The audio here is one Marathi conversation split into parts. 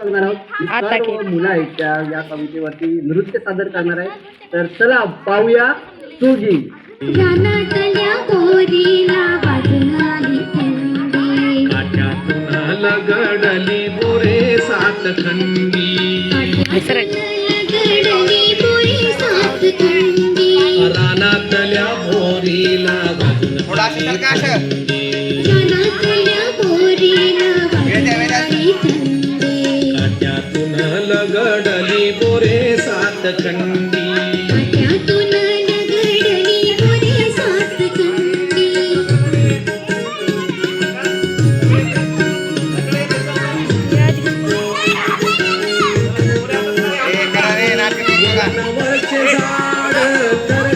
आहोत की. मुलं आहेत त्या या कवितेवरती नृत्य सादर करणार आहे तर चला पाहूया सुगी रानातल्या थंडी. सात खंडी. थंडी भोरीला गाजून लगडली बोरे सात खंडी. झाड तर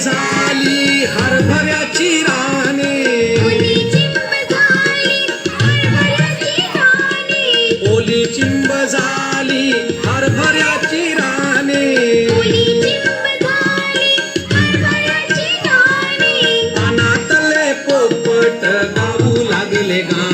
झाली हरभऱ्याची ओली चिंब झाली हरभऱ्याची राने कानातले पोपट गाऊ लागले गा